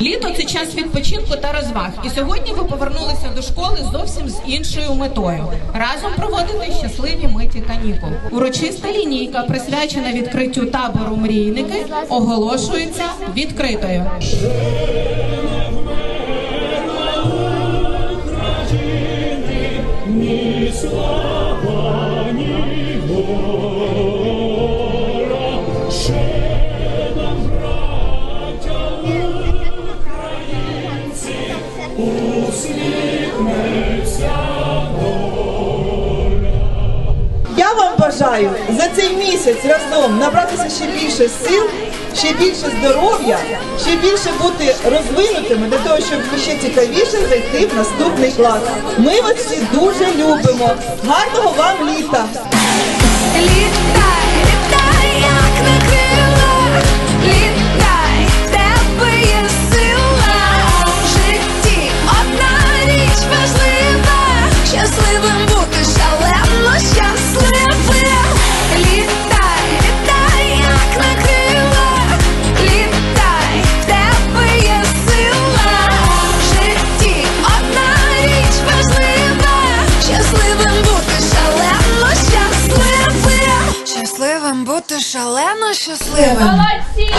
Літо це час відпочинку та розваг. І сьогодні ви повернулися до школи зовсім з іншою метою. Разом проводити щасливі миті канікул. Урочиста лінійка, присвячена відкриттю табору мрійники, оголошується відкритою. Я вам бажаю за цей місяць разом набратися ще більше сил, ще більше здоров'я, ще більше бути розвинутими для того, щоб ще цікавіше зайти в наступний клас. Ми вас всі дуже любимо. Гарного вам літа! Бути шалено щасливим. Молодці!